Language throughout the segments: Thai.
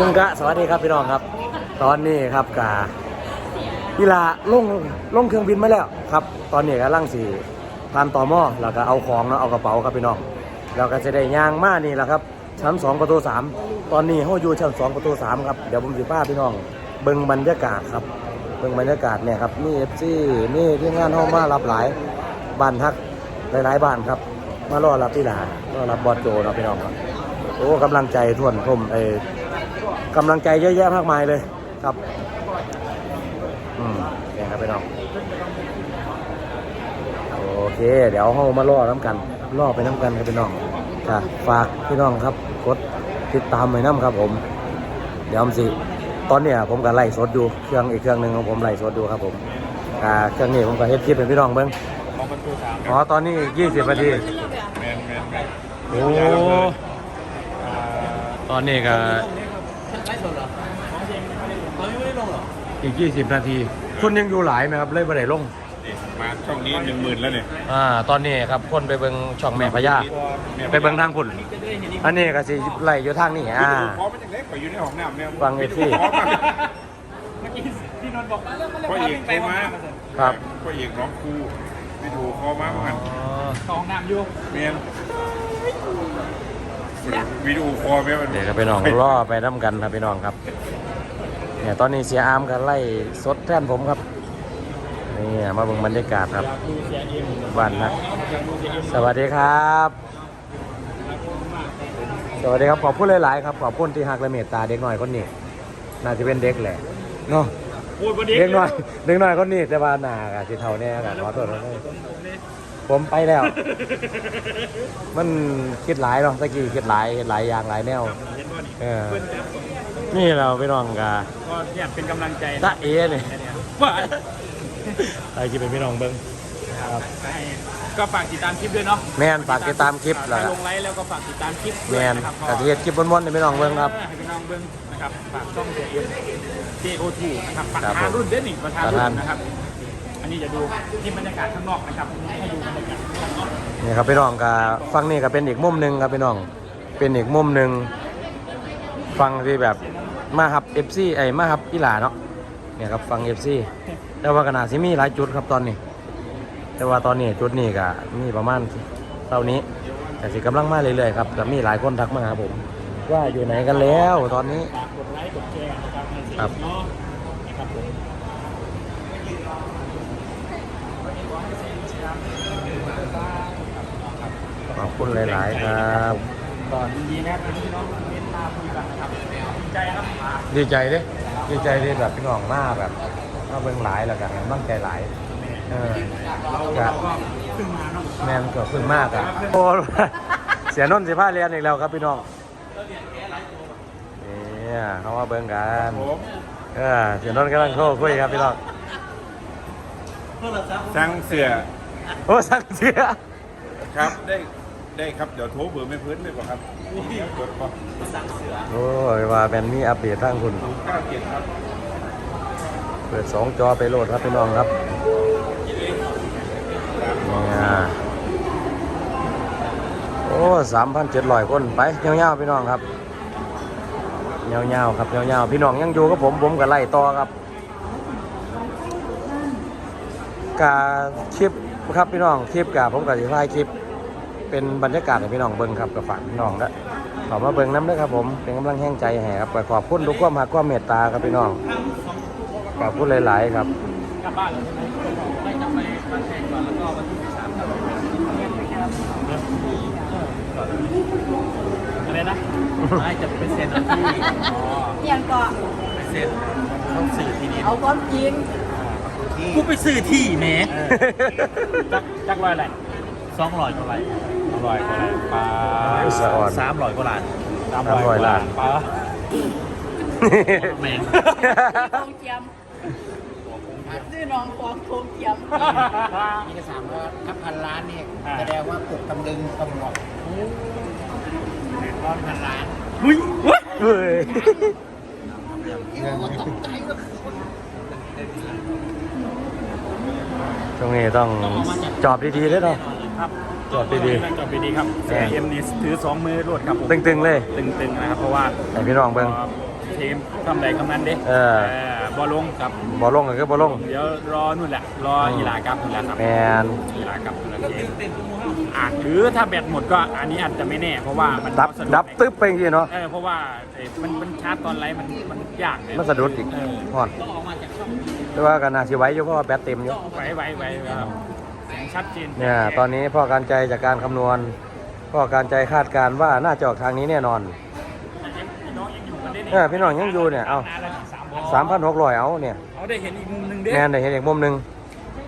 ลุงกะสวัสดีครับพี่น้องครับ ตอนนี้ครับกากีฬาลงลงเครื่องบินมาแล้วครับ ตอนนี้กำลังสี่ผ่านต่อหม้อแล้วก็เอาของเนาะเอากระเป๋าครับพี่น้องแล้วก็จะได้ย่างมานี่แหละครับ ชั้นสองประตูสามตอนนี้เขาอยู่ชั้นสองประตูสามครับเดี๋ยวผมสิพาพี่น้อง เบิ่งบรรยากาศครับเบิ่งบรรยากาศเนี่ยครับนี่เอฟซีนี่ที่งานห้องมารับหลายบ้านฮักหลายๆบ้านครับมารอรับที่หลารอรับบอสโจเนาะพี่น้องครับโอ้กำลังใจท่วนท่มเอ กำลังใจเยอะแยะมากมายเลยครับ อืมเนี่ยครับพี่น้องโอเค เดี๋ยวเรามาล่อน้ำกันล่อไปน้ำกันครับพี่น้องค่ะฝากพี่น้องครับกดติดตามไปน้ำครับ ผม เดี๋ยวผมสิตอนเนี้ยผมก็ไล่สดอยู่เครื่องอีกเครื่องหนึ่งของผมไล่สดอยู่ครับผมอ่าเครื่องนี้ผมก็เฮ็ดคลิปเป็นพี่น้องเบิ้งของประตูสามอ๋อตอนนี้20นาทีแมนแมนแมนโอ้ตอนนี้ก็ ไลฟ์สดเหรอของเพลงตอนนี้ไม่ได้ลงเหรออีก 20 นาที คนยังอยู่หลายไหมครับ เลยบ่ได้ลงมาช่องนี้หนึ่งหมื่นแล้วเนี่ยอ่า ตอนนี้ครับ คนไปเบิ่งช่องแม่พญาไปเบิ่งทางพุ่นจะได้เห็นอีกอันนี้ก็สิไล่อยู่ทางนี้อ่าพอมันยังเล็กกว่าอยู่ในห้องน้ำเนี่ยฟังไอ้ที่เมื่อกี้พี่นนท์บอกมาแล้วมาแล้วพ่อพาเอกวิ่งไปโทรห้องมาน้ำมาเสร็จครับ พ่อเอกร้องครูไปถูกคอมาเหมือนกันอ๋อเข้าห้องน้ำอยู่เมียน วิดีโอคอลไหมมันเดี๋ยวก็ไปน้องรอไปน้ำกันครับพี่น้องครับเนี่ยตอนนี้เสียอามกันไล่สดแทนผมครับนี่มาเบิ่งบรรยากาศครับอยากดูเสียเอ็มบ้านนะอยากดูเสียเอ็มสวัสดีครับ สวัสดีครับขอบคุณหลายๆครับขอบคุณที่หักและเมตตาเด็กหน่อยคนนี้น่าจะเป็นเด็กแหละเนาะโอ้ยวันนี้เด็กหน่อยเด็กหน่อยคนนี้แต่ว่าหน้ากับสิเท่าแน่กับขอโทษขอโทษ ผมไปแล้ว มันคิดหลายเนาะตะกี้คิดหลายเห็นหลายอย่างหลายแนว เห็นว่านี่เออ เพื่อนจับนี่เราไปน้องกาก็เนี่ยเป็นกำลังใจตะเอเนี่ยว่าใครคิดเป็นพี่น้องเบิ้งครับ ก็ฝากติดตามคลิปด้วยเนาะแมนฝากติดตามคลิปแล้วถ้าก็ลงไลฟ์แล้วก็ฝากติดตามคลิปแมด้วยนนะครับกะทิเฮ็ดคลิปม้วนๆให้พี่น้องเบิ้งครับ ให้พี่น้องเบิ้งนะครับฝากช่องเสียเอ็ม JO2 นะครับประครับธานผมรุ่นเด่นหนึ่งประธานประรุ่ธานนนะครับอั นนี้จะดูที่บรรยากาศข้างนอกนะครับให้ดูบรรยากาศข้างนอกนี่ครับพี่น้องก็ฟังนี่ก็เป็นอีกมุมหนึ่งครับพี่น้อง เป็นอีกมุมหนึ่งฟังที่แบบมาฮับ FC ไอ้มาฮับอีหลาเนาะเนี่ยครับฟัง FC แต่ว่าขนาดสิมีหลายจุดครับตอนนี้ แต่ว่าตอนนี้จุดนี้ก็มีประมาณเท่านี้แต่สิกำลังมาเรื่อยๆครับแต่มีหลายคนทักมาหาผม ว่าอยู่ไหนกันแล้วตอนนี้ กดไลค์กดแชร์นะครับให้เสียครับเนาะนะครับผม ขอบคุณหลาย ๆ ครับก่อนดีนะครับเป็นพี่น้องเมตตาคุยกันนะครับดีใจครับอ่าดีใจเด้ดีใจที่แบบพี่น้องมาแบบมาเบิ่งหลายแล้วกันมั่งใจหลายเออเราครัเราบก็ขึ้นมาเนาะแมนก็ขึ้นมากอะโอ้เสียนนท์สิผ้าเรียนอีกแล้วครับพี่น้องเนี่ยเขามาเบิ่งกันผมเออเสียนนท์กำลังโทรคุยครับพี่น้อง ช่างเสือโอ้สั่งเสียครับได้ได้ครับเดี๋ยวโทรเบอร์ไม่พื้นเลยป่ะครับกดป่ะโอ้ยว่าเป็นมีอัปเดตทางคุณศูนย์เก้าเจ็ดครับเปิดสองจอไปโหลดครับพี่น้องครับเนี่ยโอ้สามพันเจ็ดร้อยคนไปเงี้ยวๆพี่น้องครับเงี้ยวๆครับเงี้ยวๆพี่น้องยังอยู่กับผมผมก็ไล่ต่อครับ กาคลิปครับพี่น้องคลิปกาผมก็จะถ่ายคลิป เป็นบรรยากาศให้พี่น้องเบิ่งครับกับฝากพี่น้องและขอมาเบิ่งน้ำด้วยครับผมเป็นกำลังแห้งใจให้ครับก็ขอบคุณทุกความหักความเมตตาครับพี่น้องขอบคุณหลาย ๆ ครับกลับบ้านแล้วใช่ไหมไม่กลับไปบ้านแทนก่อนแล้วก็วันที่สิบสามกลับอะไรนะไม่จะไปเซ็นที่อ๋อเพียงก็ไปเซ็นต้องสื่อที่ดินเอาความจ ริงกูไปซื้อที่แหมจักจักร้อยอะไรสองร้อยกว่าไรสองร้อยกว่าไรปลาสะอ่อนสามร้อยกว่าล้านสามร้อยล้าน ปลาแมงโคงเจียมซื้อน้องฟองโคงเจียมมีกระสามว่าถ้าพันล้านเนี่ยอ่าแสดงว่าปลุกตำลึงตำรวจร้อนพันล้านหุ้ยหุ้ยเฮ้ยตกใจก็ ตรงนี้ต้องจอบดีๆเลยเนาะ ครับจอดดีๆจอดดีๆครับเสียเอ็มนี่ถือสองมือรวดครับผมตึงๆเลย ตึงๆนะครับเพราะว่าให้พี่น้องเบิ่งคเทมทำใดคำนั้นเด้เออบอลลงครับบ่ลงก็คือบ่ลง เดี๋ยวรอนู่นแหละ รออีลากับนู่นแหละครับแมนอีลากับนู่นแหละเทมอาจหรือถ้าแบตหมดก็อันนี้อาจจะไม่แน่เพราะว่ามันดับสะดับตึ๊บไปจริงๆเนาะเออเพราะว่าเอ่อมันมันชาร์จตอนไรมันมันยากเลยมันสะดุดอีกเออ ฮอดแต่ว่าก็น่าสิไหวอยู่เพราะว่าแบตเต็มอยู่ไว้ไว้ไว้ครับแสงชัดเจนเนี่ยตอนนี้พ่อการใจจากการคำนวณ พ่อการใจคาดการณ์ว่าน่าจะออกทางนี้แน่นอนพี่น้องยังอยู่กันได้เออพี่น้องยังอยู่เนี่ยเอาสามพัน3,600เอาเนี่ยเขาได้เห็นอีกมุมหนึ่งเด้แน่นได้เห็นอีกมุมหนึง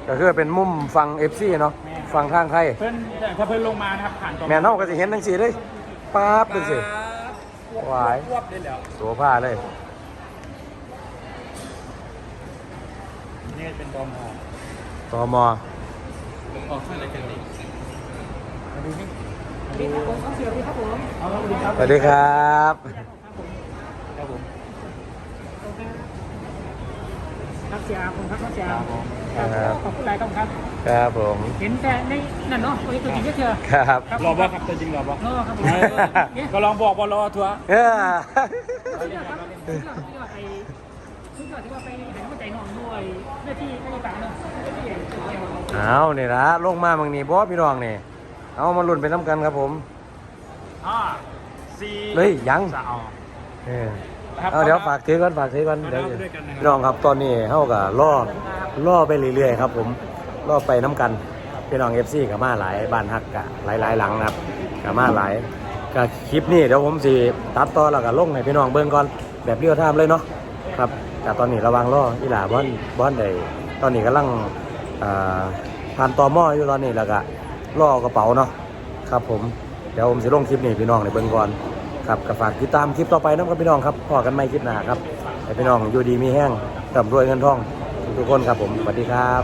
ก็คือเป็นมุมฝั่ง FC เนาะฝั่งทางไทยเพิ่นถ้าเพิ่นลงมานะครับผ่านตรงแม่นเฮาก็สิเห็นจังซี่เลยป๊าบจังซี่หวายควบได้แล้วตัวผ้าเลย นี่เป็นบอมฮอตมออกช่วยอะไรกันดิสวัสดีครับ ครับผมครับเสียผมครับเสียครับผมครับขอบคุณหลายครับครับ ครับผม เห็นแต่ในนั่นเนาะตัวนี้ตัวจริงก็เจอครับ รอบ่ครับตัวจริงรอบ่เนาะครับผมเออก็ลองบอกว่ารอทัวร์เออสุดยอดครับสุดยอดที่ว่าไปสุดยอดที่ว่าไปเห็นหัวใจน้อง ด้วยหน้าที่ราชการเนาะหน้าที่เอานี่ละลงมาบางนี้บอพี่น้องนี่เอามาลุ้นไปน้ำกันครับผมห้าสี่เฮ้ยยังสามเออเอาเดี๋ยวฝากถือก่อนฝากถือก่อนเดี๋ยวพี่น้องครับตอนนี้เฮากับล่อล่อไปเรื่อยๆครับ ผมล่อไปน้ำกันพี่น้องเอฟซีกับมาหลายบ้านฮักกะหลายหลายๆหลังนะครับกับมาหลายกับคลิปนี้เดี๋ยวผมสิตัดต่อแล้วก็ลงให้พี่น้องเบิ่งก่อนแบบเรียลไทม์เลยเนาะครับ แต่ตอนนี้ระวังล่ออีหลาบอนบอนใดตอนนี้กำลังผ่านตอมออยู่ตอนนี้แล้วก็ล่อกระเป๋าเนาะครับผมเดี๋ยวผมจะลงคลิปนี้พี่น้องในเบิ่งก่อนครับก็ฝากติดตามคลิปต่อไปนะครับพี่น้องครับพอกันไม่คลิปหนาครับให้พี่น้องอยู่ดีมีแห้งร่ำรวยเงินทองทุกคนครับผมสวัสดีครับ